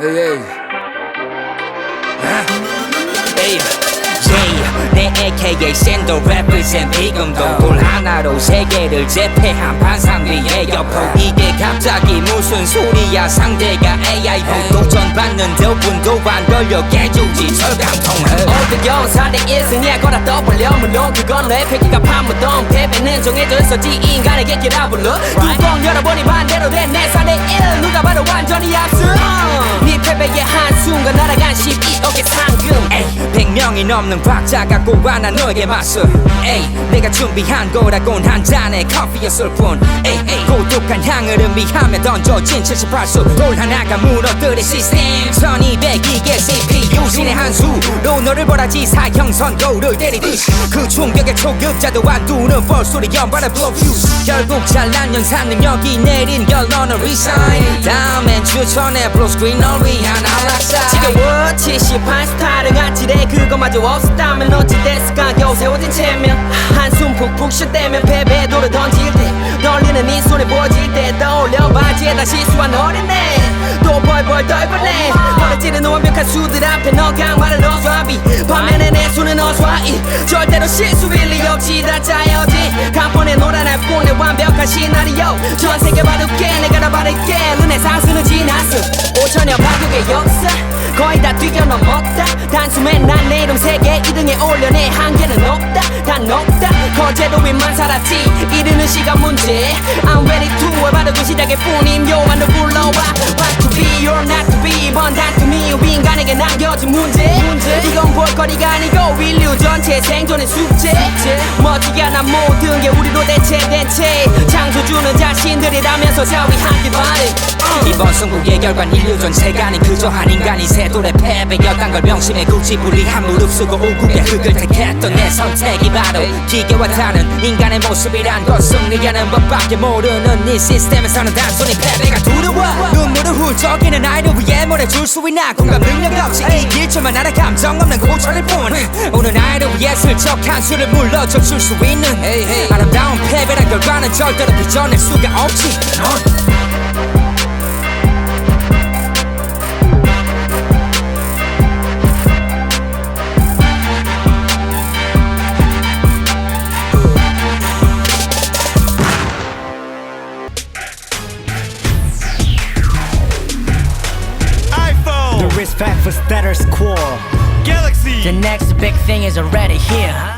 에이 에이 에이, yeah, 내 AKA 샌더 represent 비금도 돌 하나로 세계를 제패한 반상 위에 여포. 이게 갑자기 무슨 소리야? 상대가 AI 도전 받는 덕분도 안 걸려 깨주지. 철감통을 어떤 영사대 1승에 걸어 떠벌려. 물론 그건 내 패기가 파묻던 패배는 정해져 있었지. 인간에게 기라 불러. 뚜껑 열어보니 반대로 된내 4대1 누가 봐도 완전히 앞서 네 명이 넘는 과자가 꼭 하나 너에게 맞서 에이, 내가 준비한 거라곤 한 잔의 커피였을 뿐. 에이, 에이, 고독한 향을 의미하며 던져진 78수. 돌 하나가 무너뜨린 시스템. 1200이게 CPU 신의 한수로 너를 보라지. 사형 선고를 때리듯이 그 충격에 초급자도 안 두는 벌소리 연발의 fuse 결국 잘난 연산 능력이 내린 결론은 resign. 다음엔 추천해. 블루 스크린 널 위한 안락사 지겨워. 78 스타일은 아찔해 그거 마저 없었다면 어찌 됐을까? 겨우 세워진 체면. 한숨 푹푹 쉴 때면 패배도를 던질 때. 떨리는 네 손에 보여질 때. 떠올려 바지에다 실수한 어린애. 또 벌벌 떨벌래. 버려지는 완벽한 수들 앞에 너 강화를 넣어서 합의 반면에 내 손은 어수하이. 절대로 실수일 리 없지 다 짜여진 간판에 노란 앞공의 완벽한 시나리오. 전 세계 바둑게 내가 다 바를게. 르네상스는 지났어 5천여 바둑의 역사 다 뛰어넘었다. 단숨에 난 내 이름 세계 2등에 올려 내 한계는 없다. 단 없다. 거제도 위만 살았지. 이르는 시간 문제. I'm ready to 해 바둑은 시작의 뿐임. 요한도 불러와. What to be or not to be. 이번 다툼이 인간에게 남겨진 문제. 이건 볼거리가 아니고 인류 전체 생존의 숙제. 멋지게 하나 모든 게 우리로 대체된 채. 창조주는 자신들이라면서 자위하길 바래 이번 승부의 결과는 인류 전체가 아닌 그저 한 인간이 세돌의 패배였단 걸 명심해 굳이 불리한 무릅쓰고 오국의 흙을 택했던 내 선택이 바로 기계와 다른 인간의 모습이란 걸 승리하는 법밖에 모르는 이 시스템에서는 단순히 패배가 두려워. 눈물을 훌쩍이는 아이를 위해 몰아줄 수 있나? 공감 능력 없이 이길 줄만 알아 감정 없는 고철일 뿐 오늘 아이를 위해 슬쩍 한 수를 물러줘 줄수 있는 아름다운 패배란 결과는 절대로 빚어낼 수가 없지 iPhone, The respect for status quo. Galaxy. The next big thing is already here.